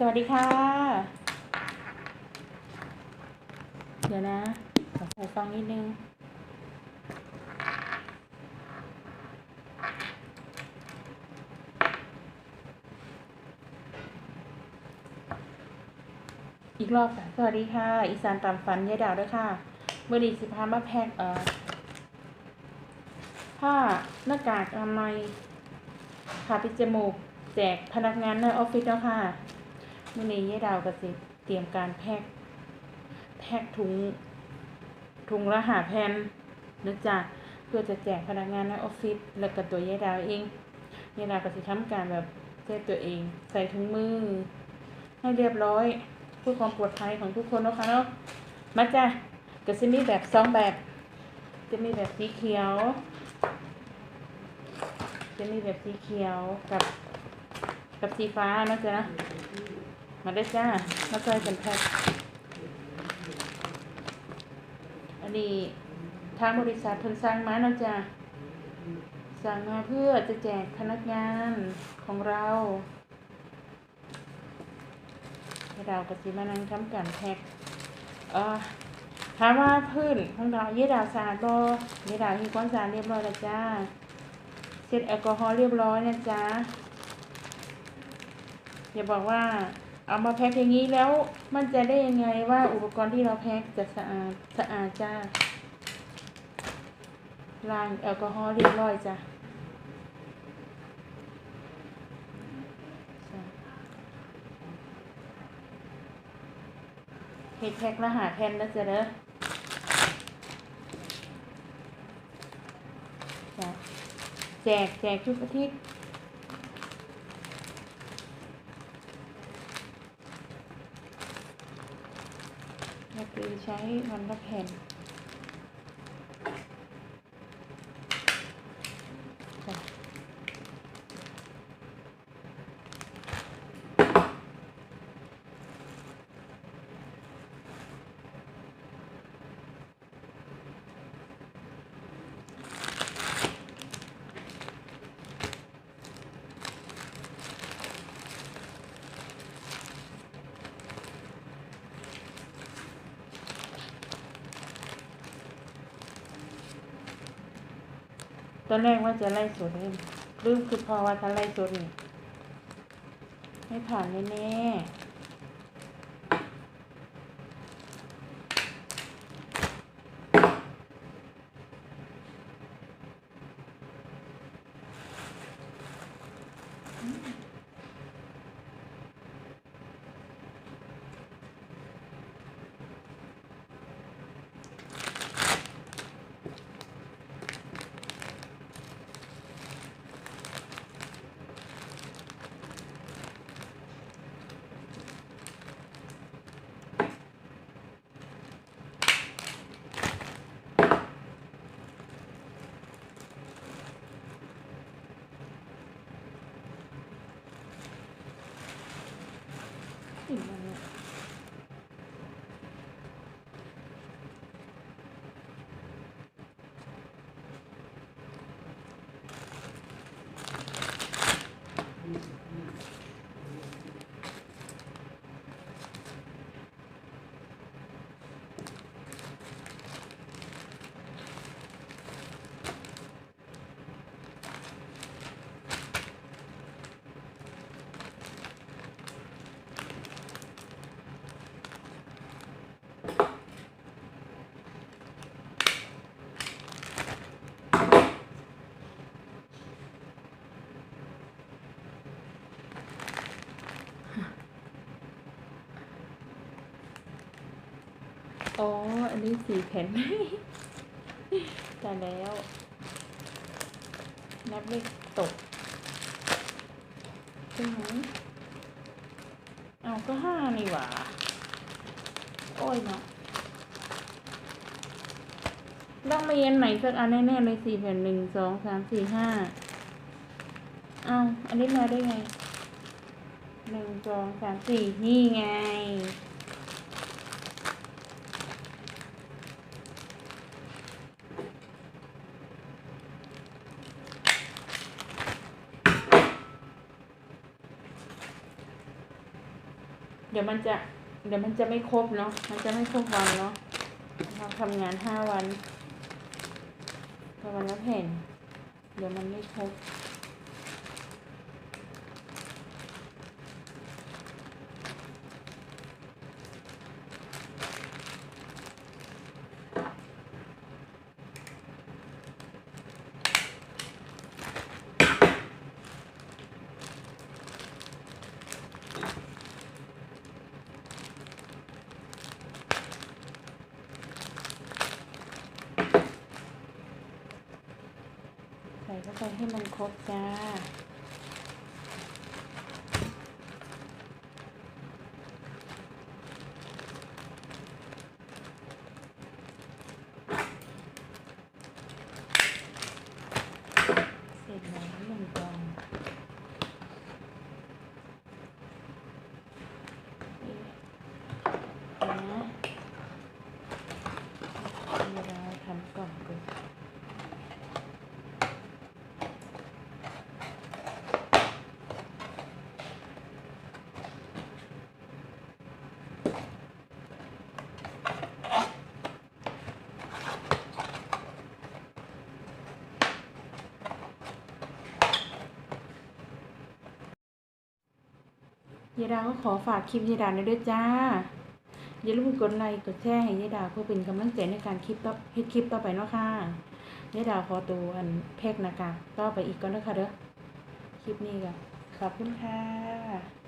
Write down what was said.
สวัสดีค่ะ เดี๋ยวนะขอหูฟังนิดนึง อีกรอบค่ะ สวัสดีค่ะ อีสานตามฝันยายดาวด้วยค่ะเบอร์ดีสิพามาแพ็กเอ่อผ้าหน้ากากอนามัยผ่าปิดจมูก แจกพนักงานในออฟฟิศแล้วค่ะ มื่อนี้ยายดาวก็สิเตรียมการแพ็กแพ็กถุงถุงละหาแผ่นนะจ๊ะเพื่อจะแจกพนักงานในออฟฟิศแล้วก็ตัวยายดาวเองยายดาวก็สิทำการแบบเซฟตัวเอง ใส่ถุงมือ ให้เรียบร้อยเพื่อความปลอดภัยของทุกคนนะคะเนาะมาจ้ะก็จะมีแบบสองแบบ จะมีแบบสีเขียว จะมีแบบสีเขียวกับกับสีฟ้านะจ๊ะ มาได้จ้ามาใส่กันแพ็คอันนี้ทางบริษัทเพิ่นสร้างมานะจ๊ะสั่งมาเพื่อจะแจกพนักงานของเราให้ดากับสิมานั่งทำการแพ็คเอ่อถามว่าพื้นของเราเยดาวสาดบ่เยดาวฮ็ดความสาดเรียบร้อยแล้วจ้าเช็ดแอลกอฮอล์เรียบร้อยนะจ๊ะอย่าบอกว่า เอามาแพ็คอย่างนี้แล้วมันจะได้ยังไงว่าอุปกรณ์ที่เราแพ็คจะสะอาดสะอาดจ้าล้างแอลกอฮอล์เรียบร้อยจ้ะเฮ็ดแพ็คละหาแผ่นแล้วจ้ะเด้อะแจกแจกทุกอาทิตย์ ก็คือใช้วันละแผ่น ตอนแรกว่าจะไล่สดเองลืมคือพอว่าถ้าไล่สดนี่ไม่ผ่านแน่ๆอิ่ม แอ๋อ อันนี้สี่แผ่นแต่แล้ว นับเลขตกใช่ไหมเอาก็ห้านี่หว่า โอ้ยเนาะต้องมาเย็นไหนสักอันแน่ๆเลยสี่แผ่นหนึ่งสองสามสี่ห้าเอาอันนี้มาได้ไงหนึ่งสองสามสี่นี่ไง ดี๋ยวมันจะ เดี๋ยวมันจะไม่ครบเนาะ มันจะไม่ครบวันเนาะเราทำงานห้าวันแต่วันละแผ่น เดี๋ยวมันไม่ครบ ใส่เข้าไปให้มันครบจ้าเสร็จแล้วหนึ่งกล่องเอ๊ะเดี๋ยวนะเวลาทำกล่องก่อน ยายดาก็ขอฝากคลิปยายดาด้วยจ้า อย่าลืมกดไลค์กดแชร์ให้ยายดาเพื่อเป็นกำลังใจในการคลิปต่อเฮ็ดคลิปต่อไปเนาะค่ะยายดาขอตัวอันแพกหน้ากากต่อไปอีกก่อนนะคะเด้อคลิปนี้ก็ขอบคุณค่ะ